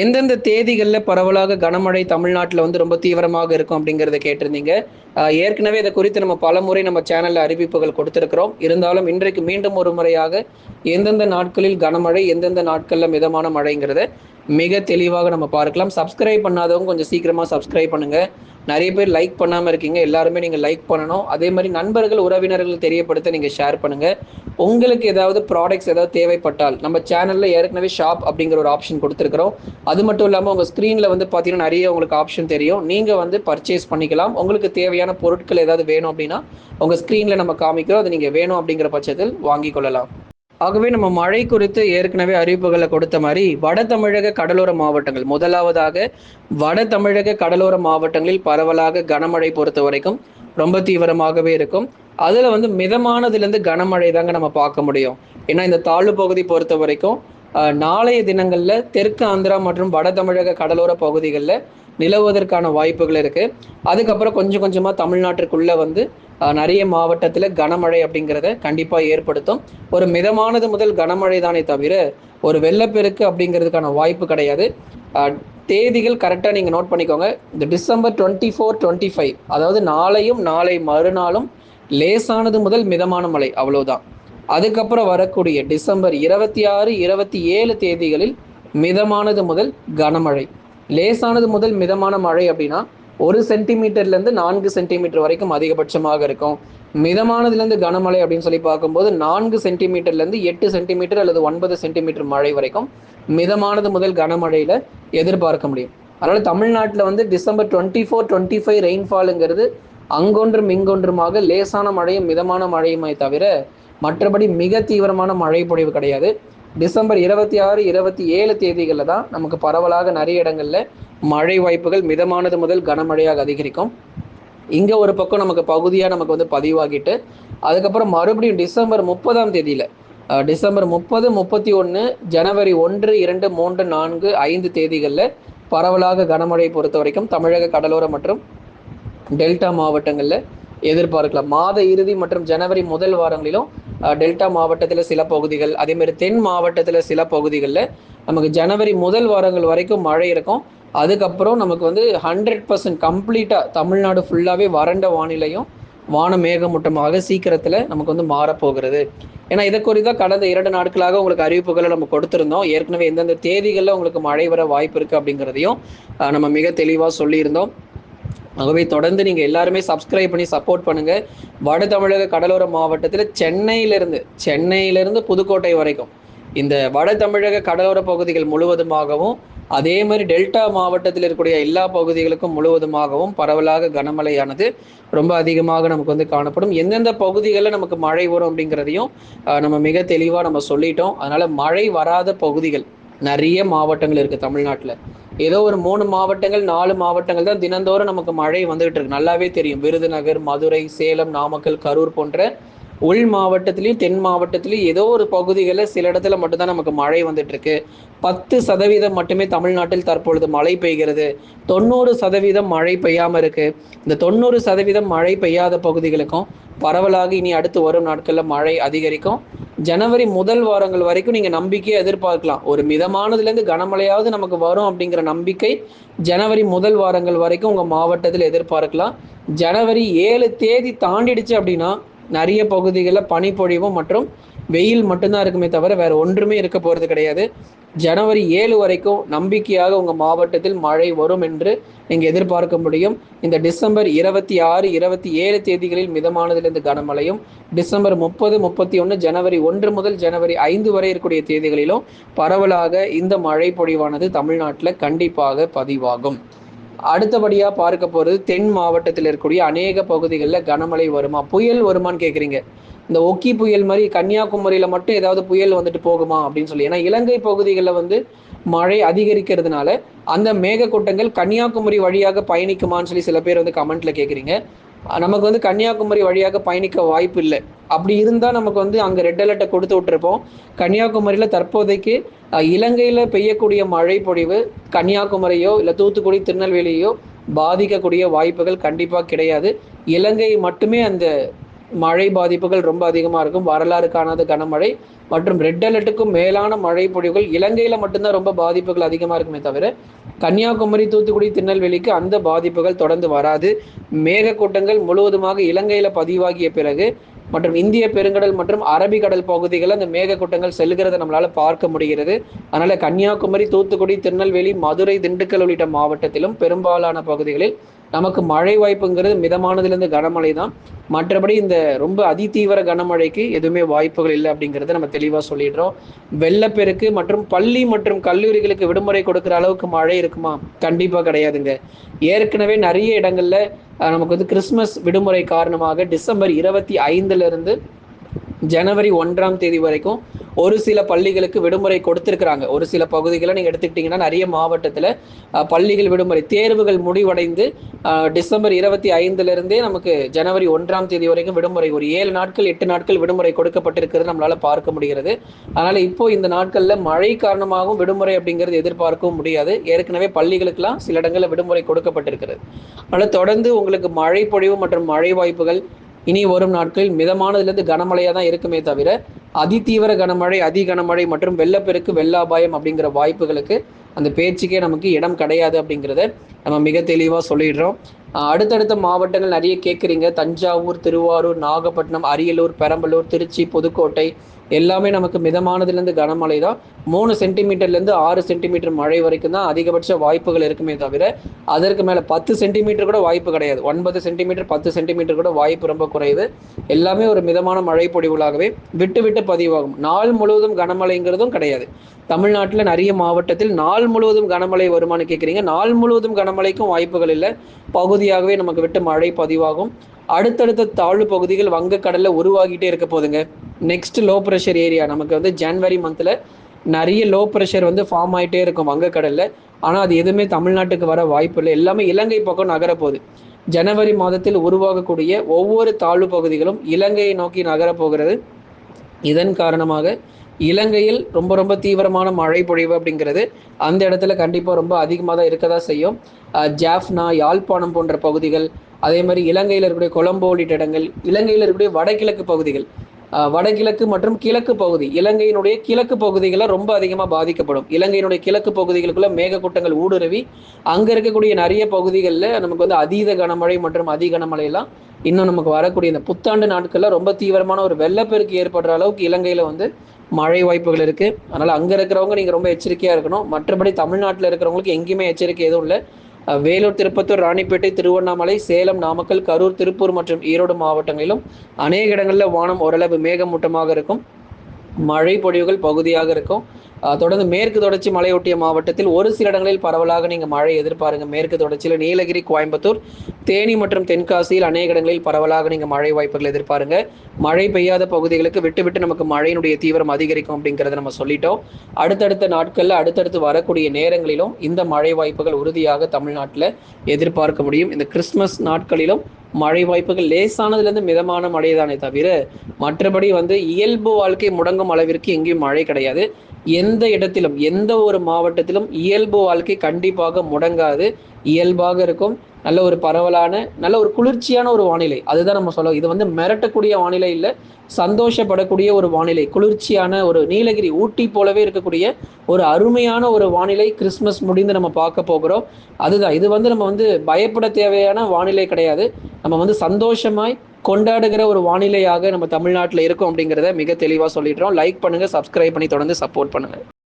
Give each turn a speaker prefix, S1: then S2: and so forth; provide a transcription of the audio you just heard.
S1: எந்தெந்த தேதிகளில் பரவலாக கனமழை தமிழ்நாட்டில் வந்து ரொம்ப தீவிரமாக இருக்கும் அப்படிங்கிறத கேட்டிருந்தீங்க. ஏற்கனவே இதை குறித்து நம்ம பல முறை நம்ம சேனலில் அறிவிப்புகள் கொடுத்துருக்கிறோம். இருந்தாலும் இன்றைக்கு மீண்டும் ஒரு முறையாக எந்தெந்த நாட்களில் கனமழை எந்தெந்த நாட்களில் மிதமான மழைங்கிறத மிக தெளிவாக நம்ம பார்க்கலாம். சப்ஸ்கிரைப் பண்ணாதவங்க கொஞ்சம் சீக்கிரமாக சப்ஸ்கிரைப் பண்ணுங்கள் நிறைய பேர் லைக் பண்ணாமல் இருக்கீங்க. எல்லாருமே நீங்கள் லைக் பண்ணணும். அதே மாதிரி நண்பர்கள் உறவினர்கள் தெரியப்படுத்த நீங்கள் ஷேர் பண்ணுங்கள் உங்களுக்கு ஏதாவது ப்ராடக்ட்ஸ் ஏதாவது தேவைப்பட்டால் நம்ம சேனலில் ஏற்கனவே ஷாப் அப்படிங்கிற ஒரு ஆப்ஷன் கொடுத்துருக்குறோம். அது மட்டும் இல்லாமல் உங்கள் ஸ்க்ரீனில் வந்து பார்த்தீங்கன்னா நிறைய உங்களுக்கு ஆப்ஷன் தெரியும். நீங்கள் வந்து பர்ச்சேஸ் பண்ணிக்கலாம். உங்களுக்கு தேவையான பொருட்கள் ஏதாவது வேணும் அப்படின்னா உங்கள் ஸ்க்ரீனில் நம்ம காமிக்கிறோம். அது நீங்கள் வேணும் அப்படிங்கிற பட்சத்தில் வாங்கி கொள்ளலாம். ஆகவே நம்ம மழை குறித்து ஏற்கனவே அறிவிப்புகளை கொடுத்த மாதிரி வட தமிழக கடலோர மாவட்டங்கள் முதலாவதாக வட தமிழக கடலோர மாவட்டங்களில் பரவலாக கனமழை பொறுத்த வரைக்கும் ரொம்ப தீவிரமாகவே இருக்கும். அதில் வந்து மிதமானதுலேருந்து கனமழை தாங்க நம்ம பார்க்க முடியும். ஏன்னா இந்த தாழ்வு பகுதி பொறுத்த வரைக்கும் நாளைய தினங்களில் தெற்கு ஆந்திரா மற்றும் வட தமிழக கடலோர பகுதிகளில் நிலவுவதற்கான வாய்ப்புகள் இருக்குது அதுக்கப்புறம் கொஞ்சம் கொஞ்சமாக தமிழ்நாட்டிற்குள்ளே வந்து நிறைய மாவட்டத்தில் கனமழை அப்படிங்கிறத கண்டிப்பாக ஏற்படுத்தும். ஒரு மிதமானது முதல் கனமழை தானே தவிர ஒரு வெள்ளப்பெருக்கு அப்படிங்கிறதுக்கான வாய்ப்பு கிடையாது. தேதிகள் கரெக்டாக நீங்கள் நோட் பண்ணிக்கோங்க. இந்த December twenty four twenty five அதாவது நாளையும் நாளை மறுநாளும் லேசானது முதல் மிதமான மழை அவ்வளோதான் அதுக்கப்புறம் வரக்கூடிய டிசம்பர் இருபத்தி ஆறு இருபத்தி ஏழு தேதிகளில் மிதமானது முதல் கனமழை. லேசானது முதல் மிதமான மழை அப்படின்னா ஒரு சென்டிமீட்டர்லேருந்து நான்கு சென்டிமீட்டர் வரைக்கும் அதிகபட்சமாக இருக்கும். மிதமானதுலேருந்து கனமழை அப்படின்னு சொல்லி பார்க்கும்போது நான்கு சென்டிமீட்டர்லேருந்து எட்டு சென்டிமீட்டர் அல்லது ஒன்பது சென்டிமீட்டர் மழை வரைக்கும் மிதமானது முதல் கனமழையில் எதிர்பார்க்க முடியும். அதனால் தமிழ்நாட்டில் வந்து December twenty four twenty five ரெயின்ஃபாலுங்கிறது அங்கொன்றும் இங்கொன்றுமாக லேசான மழையும் மிதமான மழையுமே தவிர மற்றபடி மிக தீவிரமான மழை பொழிவு கிடையாது. டிசம்பர் இருபத்தி ஆறு இருபத்தி ஏழு தேதிகளில் தான் நமக்கு பரவலாக நிறைய இடங்களில் மழை வாய்ப்புகள் மிதமானது முதல் கனமழையாக அதிகரிக்கும். இங்கே ஒரு பக்கம் நமக்கு பகுதியாக நமக்கு வந்து பதிவாகிட்டு அதுக்கப்புறம் மறுபடியும் டிசம்பர் முப்பதாம் தேதியில் டிசம்பர் முப்பது முப்பத்தி ஒன்று ஜனவரி ஒன்று இரண்டு மூன்று நான்கு ஐந்து தேதிகளில் பரவலாக கனமழை பொறுத்த வரைக்கும் தமிழக கடலோர மற்றும் டெல்டா மாவட்டங்களில் எதிர்பார்க்கலாம். மாத இறுதி மற்றும் ஜனவரி முதல் வாரங்களிலும் டெல்டா மாவட்டத்தில் சில பகுதிகள் அதேமாதிரி தென் மாவட்டத்தில் சில பகுதிகளில் நமக்கு ஜனவரி முதல் வாரங்கள் வரைக்கும் மழை இருக்கும். அதுக்கப்புறம் நமக்கு வந்து ஹண்ட்ரட் பர்சன்ட் கம்ப்ளீட்டாக தமிழ்நாடு ஃபுல்லாகவே வறண்ட வானிலையும் வான மேகமூட்டமாக சீக்கிரத்தில் நமக்கு வந்து மாறப்போகிறது. ஏன்னா இதை குறித்து கடந்த இரண்டு நாட்களாக உங்களுக்கு அறிவிப்புகளை நம்ம கொடுத்துருந்தோம். ஏற்கனவே எந்தெந்த தேதிகளில் உங்களுக்கு மழை வர வாய்ப்பு இருக்குது அப்படிங்கிறதையும் நம்ம மிக தெளிவாக சொல்லியிருந்தோம். ஆகவே தொடர்ந்து நீங்கள் எல்லாருமே சப்ஸ்கிரைப் பண்ணி சப்போர்ட் பண்ணுங்கள் வட தமிழக கடலோர மாவட்டத்தில் சென்னையிலிருந்து சென்னையிலிருந்து புதுக்கோட்டை வரைக்கும் இந்த வட தமிழக கடலோர பகுதிகள் முழுவதுமாகவும் அதே மாதிரி டெல்டா மாவட்டத்தில் இருக்கக்கூடிய எல்லா பகுதிகளுக்கும் முழுவதுமாகவும் பரவலாக கனமழையானது ரொம்ப அதிகமாக நமக்கு வந்து காணப்படும். எந்தெந்த பகுதிகளில் நமக்கு மழை வரும் அப்படிங்கிறதையும் நம்ம மிக தெளிவாக நம்ம சொல்லிட்டோம். அதனால் மழை வராத பகுதிகள் நிறைய மாவட்டங்கள் இருக்குது தமிழ்நாட்டில். ஏதோ ஒரு மூணு மாவட்டங்கள் நாலு மாவட்டங்கள் தான் தினந்தோறும் நமக்கு மழை வந்துகிட்டு இருக்கு. நல்லாவே தெரியும். விருதுநகர் மதுரை சேலம் நாமக்கல் கரூர் போன்ற உள் மாவட்டத்திலையும் தென் மாவட்டத்திலையும் ஏதோ ஒரு பகுதிகளில் சில இடத்துல மட்டும்தான் நமக்கு மழை வந்துட்டு இருக்கு பத்து சதவீதம் மட்டுமே தமிழ்நாட்டில் தற்பொழுது மழை பெய்கிறது. தொண்ணூறு சதவீதம் மழை பெய்யாமல் இருக்கு. இந்த தொண்ணூறு சதவீதம் மழை பெய்யாத பகுதிகளுக்கும் பரவலாக இனி அடுத்து வரும் நாட்களில் மழை அதிகரிக்கும். ஜனவரி முதல் வாரங்கள் வரைக்கும் நீங்கள் நம்பிக்கையை எதிர்பார்க்கலாம். ஒரு மிதமானதுலேருந்து கனமழையாவது நமக்கு வரும் அப்படிங்கிற நம்பிக்கை ஜனவரி முதல் வாரங்கள் வரைக்கும் உங்கள் மாவட்டத்தில் எதிர்பார்க்கலாம். ஜனவரி ஏழு தேதி தாண்டிடுச்சு அப்படின்னா நிறைய பகுதிகளில் பனிப்பொழிவும் மற்றும் வெயில் மட்டும்தான் இருக்குமே தவிர வேற ஒன்றுமே இருக்க போகிறது கிடையாது. ஜனவரி ஏழு வரைக்கும் நம்பிக்கையாக உங்கள் மாவட்டத்தில் மழை வரும் என்று நீங்கள் எதிர்பார்க்க முடியும். இந்த டிசம்பர் இருபத்தி ஆறு இருபத்தி ஏழு தேதிகளில் மிதமானதிலிருந்து கனமழையும் டிசம்பர் முப்பது முப்பத்தி ஒன்று ஜனவரி ஒன்று முதல் ஜனவரி ஐந்து வரை இருக்கக்கூடிய தேதிகளிலும் பரவலாக இந்த மழை பொழிவானது தமிழ்நாட்டில் கண்டிப்பாக பதிவாகும். அடுத்தபடியாக பார்க்க போகிறது தென் மாவட்டத்தில் இருக்கக்கூடிய அநேக பகுதிகளில் கனமழை வருமா? புயல் வருமானு கேட்குறீங்க இந்த ஒக்கி புயல் மாதிரி கன்னியாகுமரியில் மட்டும் ஏதாவது புயல் வந்துட்டு போகுமா அப்படின்னு சொல்லி. ஏன்னா இலங்கை பகுதிகளில் வந்து மழை அதிகரிக்கிறதுனால அந்த மேகக்கூட்டங்கள் கன்னியாகுமரி வழியாக பயணிக்குமான்னு சொல்லி சில பேர் வந்து கமெண்ட்ல கேட்குறீங்க நமக்கு வந்து கன்னியாகுமரி வழியாக பயணிக்க வாய்ப்பு இல்லை. அப்படி இருந்தால் நமக்கு வந்து அங்கே ரெட் அலர்ட்டை கொடுத்து விட்டுருப்போம். கன்னியாகுமரியில் தற்போதைக்கு இலங்கையில் பெய்யக்கூடிய மழை பொழிவு கன்னியாகுமரியோ இல்லை தூத்துக்குடி திருநெல்வேலியோ பாதிக்கக்கூடிய வாய்ப்புகள் கண்டிப்பாக கிடையாது. இலங்கை மட்டுமே அந்த மழை பாதிப்புகள் ரொம்ப அதிகமாக இருக்கும். வரலாறு காணாத கனமழை மற்றும் ரெட் அலர்ட்டுக்கும் மேலான மழை பொழிவுகள் இலங்கையில் மட்டும்தான் ரொம்ப பாதிப்புகள் அதிகமாக இருக்குமே தவிர கன்னியாகுமரி தூத்துக்குடி திருநெல்வேலிக்கு அந்த பாதிப்புகள் தொடர்ந்து வராது. மேகக்கூட்டங்கள் முழுவதுமாக இலங்கையில் பதிவாகிய பிறகு மற்றும் இந்திய பெருங்கடல் மற்றும் அரபிக்கடல் பகுதிகளில் அந்த மேகக்கூட்டங்கள் செல்கிறத நம்மளால் பார்க்க முடிகிறது. அதனால் கன்னியாகுமரி தூத்துக்குடி திருநெல்வேலி மதுரை திண்டுக்கல் உள்ளிட்ட மாவட்டத்திலும் பெரும்பாலான பகுதிகளில் நமக்கு மழை வாய்ப்புங்கிறது மிதமானதுலேருந்து கனமழை தான் மற்றபடி இந்த ரொம்ப அதிதீவிர கனமழைக்கு எதுவுமே வாய்ப்புகள் இல்லை அப்படிங்கிறத நம்ம தெளிவாக சொல்லிடுறோம். வெள்ளப்பெருக்கு மற்றும் பள்ளி மற்றும் கல்லூரிகளுக்கு விடுமுறை கொடுக்குற அளவுக்கு மழை இருக்குமா? கண்டிப்பாக கிடையாதுங்க. ஏற்கனவே நிறைய இடங்களில் நமக்கு வந்து கிறிஸ்மஸ் விடுமுறை காரணமாக டிசம்பர் இருபத்தி ஐந்துலேருந்து ஜனவரி ஒன்றாம் தேதி வரைக்கும் ஒரு சில பள்ளிகளுக்கு விடுமுறை கொடுத்துருக்குறாங்க. ஒரு சில பகுதிகளை நீங்கள் எடுத்துக்கிட்டிங்கன்னா நிறைய மாவட்டத்தில் பள்ளிகள் விடுமுறை தேர்வுகள் முடிவடைந்து டிசம்பர் இருபத்தி ஐந்துலேருந்தே நமக்கு ஜனவரி ஒன்றாம் தேதி வரைக்கும் விடுமுறை ஒரு ஏழு நாட்கள் எட்டு நாட்கள் விடுமுறை கொடுக்கப்பட்டிருக்கிறது நம்மளால் பார்க்க முடிகிறது. அதனால் இப்போ இந்த நாட்களில் மழை காரணமாகவும் விடுமுறை அப்படிங்கிறது எதிர்பார்க்கவும் முடியாது. ஏற்கனவே பள்ளிகளுக்கெல்லாம் சில இடங்களில் விடுமுறை கொடுக்கப்பட்டிருக்கிறது. அதனால் தொடர்ந்து உங்களுக்கு மழை பொழிவு மற்றும் மழை வாய்ப்புகள் இனி வரும் நாட்களில் மிதமானதுலேருந்து கனமழையாக தான் இருக்குமே தவிர அதிதீவிர கனமழை அதி கனமழை மற்றும் வெள்ளப்பெருக்கு வெள்ளாபாயம் அப்படிங்கிற வாய்ப்புகளுக்கு அந்த பேச்சுக்கே நமக்கு இடம் கிடையாது அப்படிங்கிறத நம்ம மிக தெளிவாக சொல்லிடுறோம். அடுத்தடுத்த மாவட்டங்கள் நிறைய கேட்குறீங்க தஞ்சாவூர் திருவாரூர் நாகப்பட்டினம் அரியலூர் பெரம்பலூர் திருச்சி புதுக்கோட்டை எல்லாமே நமக்கு மிதமானதுலேருந்து கனமழை தான் மூணு சென்டிமீட்டர்லேருந்து ஆறு சென்டிமீட்டர் மழை வரைக்கும் தான் அதிகபட்ச வாய்ப்புகள் இருக்குமே தவிர அதற்கு மேலே பத்து சென்டிமீட்டர் கூட வாய்ப்பு கிடையாது. ஒன்பது சென்டிமீட்டர் பத்து சென்டிமீட்டர் கூட வாய்ப்பு ரொம்ப குறைவு. எல்லாமே ஒரு மிதமான மழை பொடிவுகளாகவே விட்டு விட்டு பதிவாகும். நாள் முழுவதும் கனமழைங்கிறதும் கிடையாது. தமிழ்நாட்டில் நிறைய மாவட்டத்தில் நாள் முழுவதும் கனமழை வருமானு கேட்குறீங்க நாள் முழுவதும் கனமழைக்கும் வாய்ப்புகள் இல்லை. பகுதியாகவே நமக்கு விட்டு மழை பதிவாகும். அடுத்தடுத்த தாழ்வு பகுதிகள் வங்கக்கடலில் உருவாகிட்டே இருக்க போதுங்க. நெக்ஸ்ட் லோ ப்ரெஷர் ஏரியா நமக்கு வந்து ஜான்வரி மந்தில் நிறைய லோ ப்ரெஷர் வந்து ஃபார்ம் ஆகிட்டே இருக்கும் வங்கக்கடலில். ஆனால் அது எதுவுமே தமிழ்நாட்டுக்கு வர வாய்ப்பு இல்லை. எல்லாமே இலங்கை பக்கம் நகரப்போகுது. ஜனவரி மாதத்தில் உருவாகக்கூடிய ஒவ்வொரு தாழ்வு பகுதிகளும் இலங்கையை நோக்கி நகரப்போகிறது இதன் காரணமாக இலங்கையில் ரொம்ப ரொம்ப தீவிரமான மழை பொழிவு அப்படிங்கிறது அந்த இடத்துல கண்டிப்பாக ரொம்ப அதிகமாக தான் இருக்க தான் செய்யும் ஜாஃப்னா யாழ்ப்பாணம் போன்ற பகுதிகள் அதே மாதிரி இலங்கையில் இருக்கக்கூடிய கொலம்போ உள்ளிட்ட இடங்கள் இலங்கையில் இருக்கக்கூடிய வடகிழக்கு பகுதிகள் வடகிழக்கு மற்றும் கிழக்கு பகுதி இலங்கையினுடைய கிழக்கு பகுதிகளில் ரொம்ப அதிகமாக பாதிக்கப்படும். இலங்கையினுடைய கிழக்கு பகுதிகளுக்குள்ள மேகக்கூட்டங்கள் ஊடுருவி அங்கே இருக்கக்கூடிய நிறைய பகுதிகளில் நமக்கு வந்து அதீத கனமழை மற்றும் அதி கனமழையெல்லாம் இன்னும் நமக்கு வரக்கூடிய இந்த புத்தாண்டு நாட்களில் ரொம்ப தீவிரமான ஒரு வெள்ளப்பெருக்கு ஏற்படுற அளவுக்கு இலங்கையில் வந்து மழை வாய்ப்புகள் இருக்குது அதனால் அங்கே இருக்கிறவங்க நீங்கள் ரொம்ப எச்சரிக்கையாக இருக்கணும். மற்றபடி தமிழ்நாட்டில் இருக்கிறவங்களுக்கு எங்கேயுமே எச்சரிக்கை எதுவும் இல்லை. வேலூர் திருப்பத்தூர் ராணிப்பேட்டை திருவண்ணாமலை சேலம் நாமக்கல் கரூர் திருப்பூர் மற்றும் ஈரோடு மாவட்டங்களிலும் அநேக இடங்களில் வானம் ஓரளவு மேகமூட்டமாக இருக்கும். மழை பொழிவுகள் பகுதியாக இருக்கும். தொடர்ந்து மேற்கு தொடர்ச்சி மலையொட்டிய மாவட்டத்தில் ஒரு சில இடங்களில் பரவலாக நீங்கள் மழை எதிர்பாருங்க. மேற்கு தொடர்ச்சியில் நீலகிரி கோயம்புத்தூர் தேனி மற்றும் தென்காசியில் அநேக இடங்களில் பரவலாக நீங்கள் மழை வாய்ப்புகள் எதிர்பாருங்க. மழை பெய்யாத பகுதிகளுக்கு விட்டு விட்டு நமக்கு மழையினுடைய தீவிரம் அதிகரிக்கும் அப்படிங்கிறத நம்ம சொல்லிட்டோம். அடுத்தடுத்த நாட்களில் அடுத்தடுத்து வரக்கூடிய நேரங்களிலும் இந்த மழை வாய்ப்புகள் உறுதியாக தமிழ்நாட்டில் எதிர்பார்க்க முடியும். இந்த கிறிஸ்துமஸ் நாட்களிலும் மழை வாய்ப்புகள் லேசானதுலேருந்து மிதமான மழை தானே தவிர மற்றபடி வந்து இயல்பு வாழ்க்கை முடங்கும் அளவிற்கு எங்கேயும் மழை கிடையாது. எந்த இடத்திலும் எந்த ஒரு மாவட்டத்திலும் இயல்பு வாழ்க்கை கண்டிப்பாக முடங்காது. இயல்பாக இருக்கும். நல்ல ஒரு பரவலான நல்ல ஒரு குளிர்ச்சியான ஒரு வானிலை. அதுதான் நம்ம சொல்லுவோம் இது வந்து மிரட்டக்கூடிய வானிலை இல்லை சந்தோஷப்படக்கூடிய ஒரு வானிலை. குளிர்ச்சியான ஒரு நீலகிரி ஊட்டி போலவே இருக்கக்கூடிய ஒரு அருமையான ஒரு வானிலை கிறிஸ்மஸ் முடிந்து நம்ம பார்க்க போகிறோம். அதுதான் இது வந்து நம்ம வந்து பயப்பட தேவையான வானிலை கிடையாது. நம்ம வந்து சந்தோஷமாய் கொண்டாடுகிற ஒரு வானிலையாக நம்ம தமிழ்நாட்டில் இருக்கோம் அப்படிங்கிறத மிக தெளிவாக சொல்லிடுறோம். லைக் பண்ணுங்கள் சப்ஸ்கிரைப் பண்ணி தொடர்ந்து சப்போர்ட் பண்ணுங்கள்